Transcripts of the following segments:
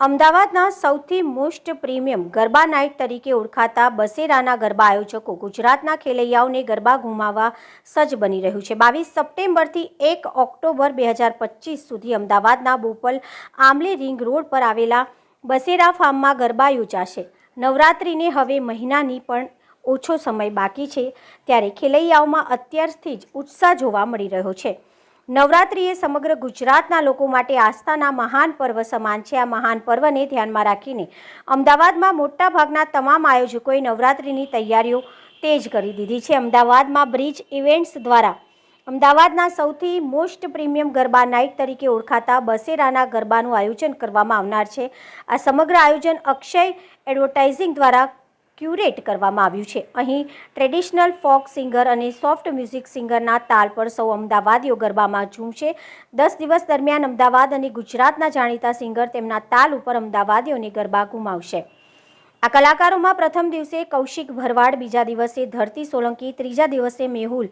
અમદાવાદના સૌથી most premium garba night તરીકે ઓળખાતા બસેરાના ગરબા આયોજકો ગુજરાતના ખેલૈયાઓને ગરબા ગુમાવવા સજ્જ બની રહ્યું છે. બાવીસ સપ્ટેમ્બરથી એક ઓક્ટોબર બે હજાર સુધી અમદાવાદના બોપલ આમલી રિંગ રોડ પર આવેલા બસેરા ફાર્મમાં ગરબા યોજાશે. નવરાત્રિને હવે મહિનાની પણ ઓછો સમય બાકી છે, ત્યારે ખેલૈયાઓમાં અત્યારથી જ ઉત્સાહ જોવા મળી રહ્યો છે. નવરાત્રિ એ સમગ્ર ગુજરાતના લોકો માટે આસ્થાના મહાન પર્વ સમાન છે. આ મહાન પર્વને ધ્યાનમાં રાખીને અમદાવાદમાં મોટાભાગના તમામ આયોજકોએ નવરાત્રિની તૈયારીઓ તેજ કરી દીધી છે. અમદાવાદમાં બ્રિજ ઇવેન્ટ્સ દ્વારા અમદાવાદના સૌથી મોસ્ટ પ્રીમિયમ ગરબા નાઇટ તરીકે ઓળખાતા બસેરાના ગરબાનું આયોજન કરવામાં આવનાર છે. આ સમગ્ર આયોજન અક્ષય એડવર્ટાઇઝિંગ દ્વારા ક્યુરેટ કરવામાં આવ્યું છે. અહીં ટ્રેડિશનલ ફોક સિંગર અને સોફ્ટ મ્યુઝિક સિંગરના તાલ પર સૌ અમદાવાદીઓ ગરબામાં ઝૂમશે. દસ દિવસ દરમિયાન અમદાવાદ અને ગુજરાતના જાણીતા સિંગર તેમના તાલ ઉપર અમદાવાદીઓને ગરબા ગુમાવશે. આ કલાકારોમાં પ્રથમ દિવસે કૌશિક ભરવાડ, બીજા દિવસે ધરતી સોલંકી, ત્રીજા દિવસે મેહુલ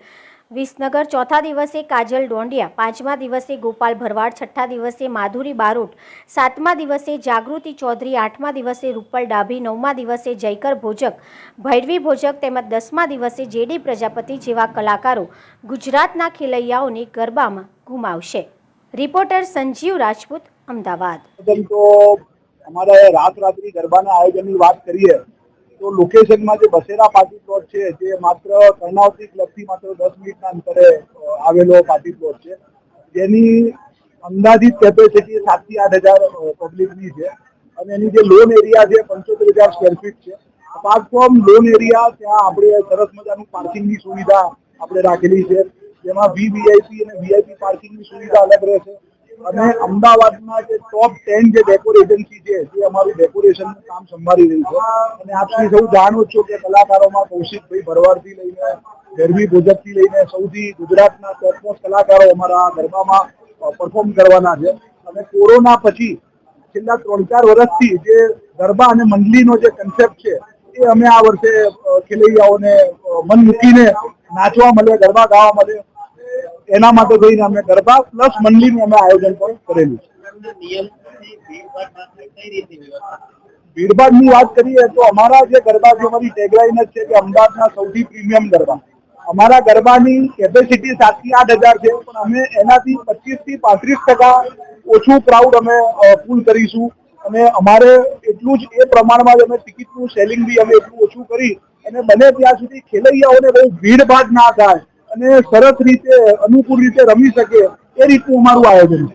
વિસનગર, ચોથા દિવસે કાજલ ડોંડિયા, પાંચમા દિવસે ગોપાલ ભરવાડ, છઠ્ઠા દિવસે માધુરી બારોટ, સાતમા દિવસે જાગૃતિ ચૌધરી, આઠમા દિવસે રૂપલ ડાભી, નવમા દિવસે જયકર ભોજક, ભૈરવી ભોજક તેમજ દસમા દિવસે જેડી પ્રજાપતિ જેવા કલાકારો ગુજરાતના ખેલૈયાઓને ગરબામાં ગુમાવશે. રિપોર્ટર સંજીવ રાજપૂત, અમદાવાદ. અમારે રાત રાત્રિ ગરબાના આયોજનની વાત કરીએ, તો લોકેશનમાં જે બસેરા પાર્ટી પ્લોટ છે, જે માત્ર કર્ણાવતી ક્લબથી માત્ર દસ મિનિટના અંતરે આવેલો પાર્ટી પ્લોટ છે, જેની અંદાજિત કેપેસિટી સાતથી આઠ હજાર પબ્લિકની છે અને એની જે લોન એરિયા છે પંચોતેર હજાર સ્ક્વેર ફીટ છે. અપાર્ટ ફ્રોમ લોન એરિયા ત્યાં આપણે સરસ મજાનું પાર્કિંગની સુવિધા આપણે રાખેલી છે, જેમાં વીવીઆઈપી અને વીઆઈપી પાર્કિંગની સુવિધા અલગ રહેશે. અને અમદાવાદમાં જે ટોપ ટેન જે ડેકોર એજન્સી છે તે અમારું ડેકોરેશનનું કામ સંભાળી રહી છે. અને આપ સૌ જાણો છો કે કલાકારોમાં કૌશિકભાઈ ભરવાડથી લઈને ગરમી ભોજકથી લઈને સૌથી ગુજરાતના ટોપમોસ્ટ કલાકારો અમારા ગરબામાં પરફોર્મ કરવાના છે. અને કોરોના પછી છેલ્લા ત્રણ ચાર વર્ષથી જે ગરબા અને મંડલીનો જે કન્સેપ્ટ છે, એ અમે આ વર્ષે ખેલૈયાઓને મન મૂકીને નાચવા મળે ગરબા ગાવા મળે એના માટે થઈને અમે ગરબા પ્લસ મંડળીનું અમે આયોજન પણ કરેલું છે. ભીડભાડની વાત કરીએ તો અમારા જે ગરબા જે અમારી ટેગલાઈન જ છે કે અમદાવાદના સૌથી પ્રીમિયમ ગરબા. અમારા ગરબાની કેપેસિટી સાતથી આઠ હજાર છે પણ અમે એનાથી પચીસથી પાંત્રીસ ટકા ઓછું ક્રાઉડ અમે ફૂલ કરીશું. અને અમારે એટલું જ એ પ્રમાણમાં અમે ટિકિટનું સેલિંગ બી અમે એટલું ઓછું કરી અને બને ત્યાં સુધી ખેલૈયાઓને બહુ ભીડભાડ ના થાય. અને સરસ રીતે, અનુકૂળ રીતે રમી શકે એ રીતનું અમારું આયોજન છે.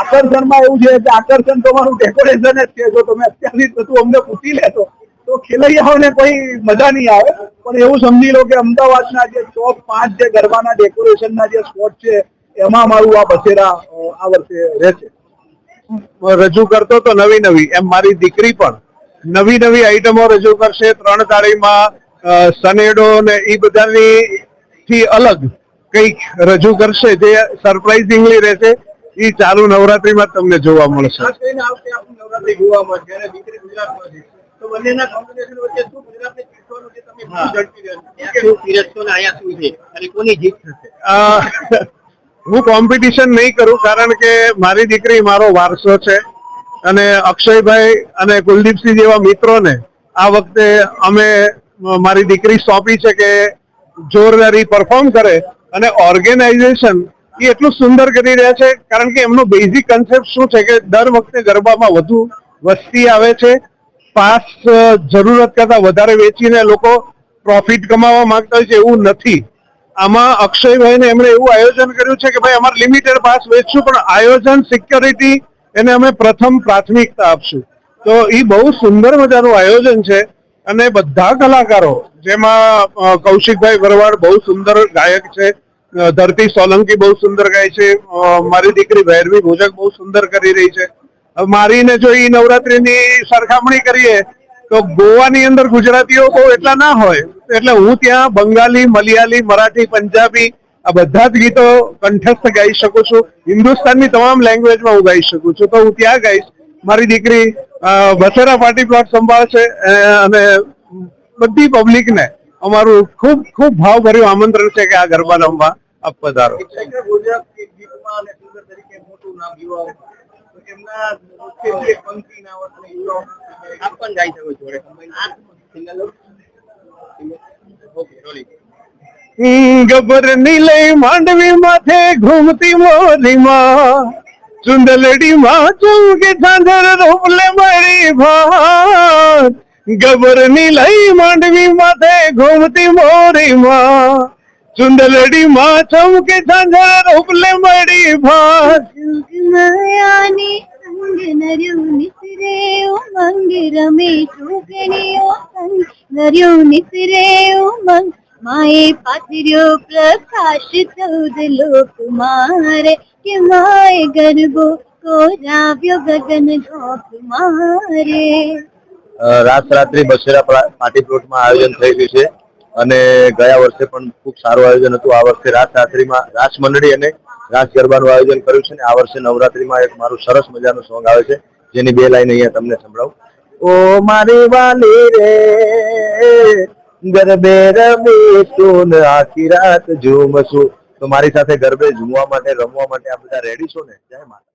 આકર્ષણમાં એવું છે કે આકર્ષણ તમારું ડેકોરેશન જ છે. જો તમે અત્યારથી બધું અમને પૂછી લેશો, તો ખેલૈયાઓને કોઈ મજા નહીં આવે. પણ એવું સમજી લો કે અમદાવાદના જે ટોપ પાંચ જે ગરબાના ડેકોરેશનના જે સ્પોટ છે, એમાં મારું આ બસેરા આ વર્ષે રહેશે રજૂ કરતો તો નવી નવી. એમ મારી દીકરી પણ નવી નવી આઈટમો રજૂ કરશે. ત્રણ તાળીમાં સનેડો ને એ બધાની થી અલગ કંઈક રજૂ કરશે જે સરપ્રાઇઝિંગલી રહેશે. એ ચાલુ નવરાત્રીમાં તમને જોવા મળશે. હું કોમ્પિટિશન નહીં કરું, કારણ કે મારી દીકરી મારો વારસો છે અને અક્ષયભાઈ અને કુલદીપસિંહ જેવા મિત્રોને આ વખતે અમે મારી દીકરી સોંપી છે કે જોરદારી પરફોર્મ કરે અને ઓર્ગેનાઇઝેશન એ એટલું સુંદર કરી રહ્યા છે, કારણ કે એમનો બેઝિક કન્સેપ્ટ શું છે કે દર વખતે ગરબામાં વધુ વસ્તી આવે છે, પાસ જરૂરત કરતાં વધારે વેચીને લોકો પ્રોફિટ કમાવા માંગતા હોય છે એવું નથી. આમાં અક્ષયભાઈને એમણે એવું આયોજન કર્યું છે કે ભાઈ અમારે લિમિટેડ પાસ વેચશું, પણ આયોજન સિક્યોરિટી એને અમે પ્રથમ પ્રાથમિકતા આપશું. તો એ બહુ સુંદર મજાનું આયોજન છે અને બધા કલાકારો, જેમાં કૌશિકભાઈ વરવાડ બહુ સુંદર ગાયક છે ધરતી સોલંકી બહુ સુંદર ગાય છે મારી દીકરી ભૈરવી ભોજક બહુ સુંદર કરી રહી છે. મારીને જો એ નવરાત્રીની સરખામણી કરીએ, તો ગોવાની અંદર ગુજરાતીઓ બહુ એટલા ના હોય એટલે હું ત્યાં બંગાળી મલયાલી મરાઠી, પંજાબી આ બધા જ ગીતો કંઠસ્થ ગાઈ શકું છું. હિન્દુસ્તાનની તમામ લેંગ્વેજમાં હું ગાઈ શકું છું. તો હું ત્યાં ગાઈશ. મારી દીકરી બસેરા પાર્ટી પ્લોટ સંભાળશે અને બધી પબ્લિકને અમારું ખૂબ ખૂબ ભાવભર્યું આમંત્રણ છે કે આ ગરબા રમવા આપ પધારો. આપ પણ ગાઈ શકો છો. ગબર લઈ માંડવી માથે ઘૂમતી મોરીમાં. ચુંદલડી માં ચમકે ચાંદર રોપલે મારી ભાત. ગબર લઈ માંડવી માથે ઘૂમતી મોરીમાં. ચુંદલડી માં ચમકે ચાંદર રોપલે મારી ભાત. નિસરે ઉમંગ રમે સુગણીઓ સંગ નર્યો નિસરે ઉમંગ માએ પાથર્યો પ્રકાશ ચૌદ લોક મારે કે માએ ગરબો કોરાવ્યો ગગન ગોપ મારે રાત રાત્રિ બસેરા પાટી પ્લોટમાં આયોજન થઈ ગયું છે અને ગયા વર્ષે પણ ખૂબ સારું આયોજન હતું. આ વર્ષે રાસ રાત્રિમાં રાસ મંડળી અને રાસ ગરબાનું આયોજન કર્યું છે ને આ વર્ષે નવરાત્રિમાં એક મારું સરસ મજાનું સોંગ આવે છે. જેની બે લાઈન અહીંયા તમને સંભળાવું. ઓ મારી વાલી રે, ગરબે રમીશું ને આખી રાત ઝૂમશું. તો મારી સાથે ગરબે ઝૂમવા માટે, રમવા માટે આ બધા રેડી છો ને? જય માતા